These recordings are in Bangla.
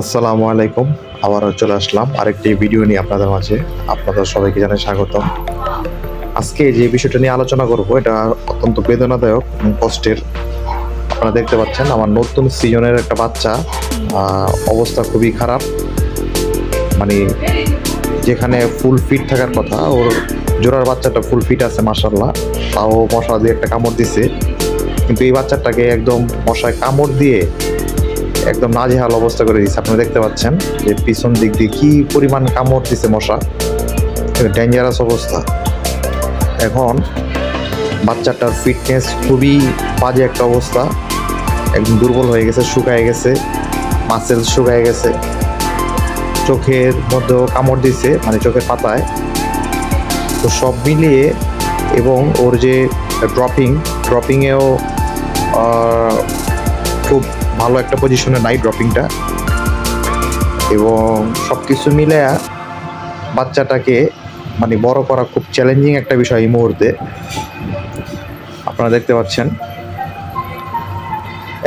আসসালামু আলাইকুম। আবারও চলে আসলাম আরেকটি ভিডিও নিয়ে আপনাদের মাঝে। আপনাদের সবাইকে জানাই স্বাগতম। আজকে যে বিষয়টা নিয়ে আলোচনা করব, এটা অত্যন্ত বেদনাদায়ক কষ্টের। আপনারা দেখতে পাচ্ছেন, আমার নতুন সিজনের একটা বাচ্চা অবস্থা খুবই খারাপ। মানে যেখানে ফুল ফিট থাকার কথা, ওর জোড়ার বাচ্চাটা ফুল ফিট আছে মার্শাল্লাহ তাও মশা দিয়ে একটা কামড় দিছে। কিন্তু এই বাচ্চাটাকে একদম মশায় কামড় দিয়ে একদম নাজেহাল অবস্থা করে দিচ্ছে আপনি দেখতে পাচ্ছেন যে পিছন দিক দিয়ে কি পরিমাণ কামড় দিচ্ছে মশা। ডেঞ্জারাস অবস্থা। এখন বাচ্চাটার ফিটনেস খুবই বাজে একটা অবস্থা। একদম দুর্বল হয়ে গেছে, শুকায় গেছে মাসেল শুকায় গেছে। চোখের মধ্যেও কামড় দিছে মানে চোখের পাতায়। তো সব মিলিয়ে এবং ওর যে ড্রপিং ড্রপিংয়েও খুব ভালো একটা পজিশনে নাই ড্রপিংটা এবং সব কিছু মিলে বাচ্চাটাকে মানে বড় করা খুব চ্যালেঞ্জিং একটা বিষয় এই মুহূর্তে। আপনারা দেখতে পাচ্ছেন।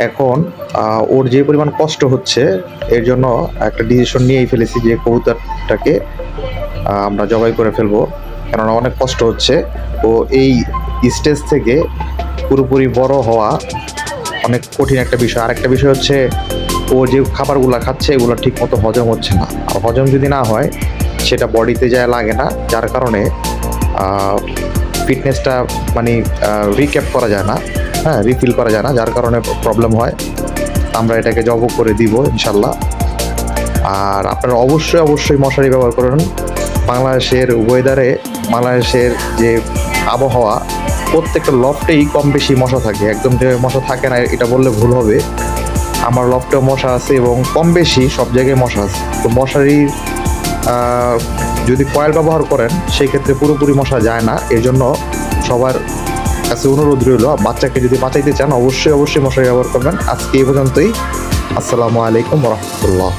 এখন ওর যে পরিমাণ কষ্ট হচ্ছে, এর জন্য একটা ডিসিশন নিয়েই ফেলেছি যে কবুতরটাকে আমরা জবাই করে ফেলব। কেননা অনেক কষ্ট হচ্ছে। ও এই স্টেজ থেকে পুরোপুরি বড় হওয়া অনেক কঠিন একটা বিষয়। আরেকটা বিষয় হচ্ছে, ও যে খাবারগুলো খাচ্ছে, এগুলো ঠিক মতো হজম হচ্ছে না। আর হজম যদি না হয়, সেটা বডিতে যায় লাগে না, যার কারণে ফিটনেসটা মানে রিক্যাপ করা যায় না। হ্যাঁ রিফিল করা যায় না, যার কারণে প্রবলেম হয়। আমরা এটাকে জব করে দিব ইনশাল্লাহ আর আপনারা অবশ্যই অবশ্যই মশারি ব্যবহার করুন। বাংলাদেশের ওয়েদারে বাংলাদেশের যে আবহাওয়া প্রত্যেকটা লফটেই কম বেশি মশা থাকে। একদম যে মশা থাকে না, এটা বললে ভুল হবে। আমার লফটেও মশা আছে এবং কম বেশি সব জায়গায় মশা আছে। তো মশারির যদি কয়েল ব্যবহার করেন সেই ক্ষেত্রে পুরোপুরি মশা যায় না। এর জন্য সবার কাছে অনুরোধ রইল বাচ্চাকে যদি বাঁচাইতে চান, অবশ্যই অবশ্যই মশারি ব্যবহার করবেন। আজকে এই পর্যন্তই। আসসালামু আলাইকুম রহমতুল্লাহ।